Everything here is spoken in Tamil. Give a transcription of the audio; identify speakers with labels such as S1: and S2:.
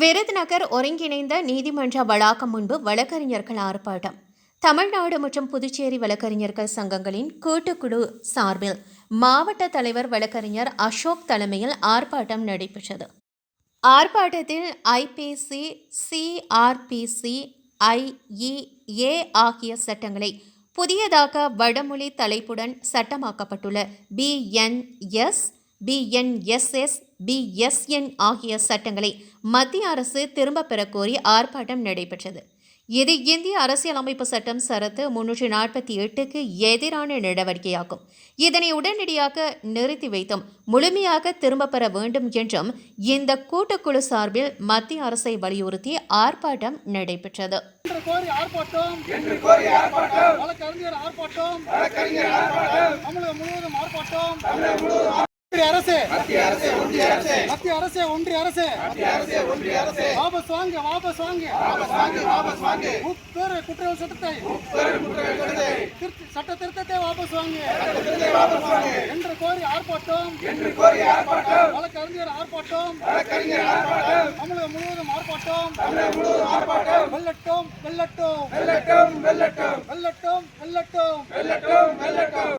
S1: விருதுநகர் ஒருங்கிணைந்த நீதிமன்ற வளாகம் முன்பு வழக்கறிஞர்கள் ஆர்ப்பாட்டம். தமிழ்நாடு மற்றும் புதுச்சேரி வழக்கறிஞர்கள் சங்கங்களின் கூட்டுக்குழு சார்பில் மாவட்ட தலைவர் வழக்கறிஞர் அசோக் தலைமையில் ஆர்ப்பாட்டம் நடைபெற்றது. ஆர்ப்பாட்டத்தில் ஐபிசி சிஆர்பிசி ஐஇஏ ஆகிய சட்டங்களை புதியதாக வடமொழி தலைப்புடன் சட்டமாக்கப்பட்டுள்ள பிஎன்எஸ் பிஎன்எஸ்எஸ் பிஎஸ்என் ஆகிய சட்டங்களை மத்திய அரசு திரும்பப் பெறக் கோரி ஆர்ப்பாட்டம் நடைபெற்றது. இது இந்திய அரசியலமைப்பு சட்டம் சரத்து முன்னூற்றி நாற்பத்தி எட்டுக்கு எதிரான நடவடிக்கையாகும். இதனை உடனடியாக நிறுத்தி வைத்தும் முழுமையாக திரும்பப் பெற வேண்டும் என்றும் இந்த கூட்டுக்குழு சார்பில் மத்திய அரசை வலியுறுத்தி ஆர்ப்பாட்டம் நடைபெற்றது.
S2: ஆர்ப்பாட்டம். ஒன்றிய அரசு. மத்திய அரசு ஒன்றிய அரசு. மத்திய அரசு ஒன்றிய அரசு. ஒன்றிய அரசு. வாபஸ் வாங்க வாபஸ் வாங்க. வாபஸ் வாங்க வாபஸ் வாங்க. உட்பேறு குற்றவியல் சட்டத்தை. சட்ட திருத்தத்தை வாபஸ் வாங்க. என்று கோரி ஆர்ப்பாட்டம். என்று கோரி ஆர்ப்பாட்டம். வழக்கறிஞர் ஆர்ப்பாட்டம். வழக்கறிஞர் ஆர்ப்பாட்டம். தமிழகம் முழுவதும் ஆர்ப்பாட்டம். தமிழகம் முழுவதும் ஆர்ப்பாட்டம். வெல்லட்டும் வெல்லட்டும். வெல்லட்டும் வெல்லட்டும். வெல்லட்டும் வெல்லட்டும். வெல்லட்டும் வெல்லட்டும்.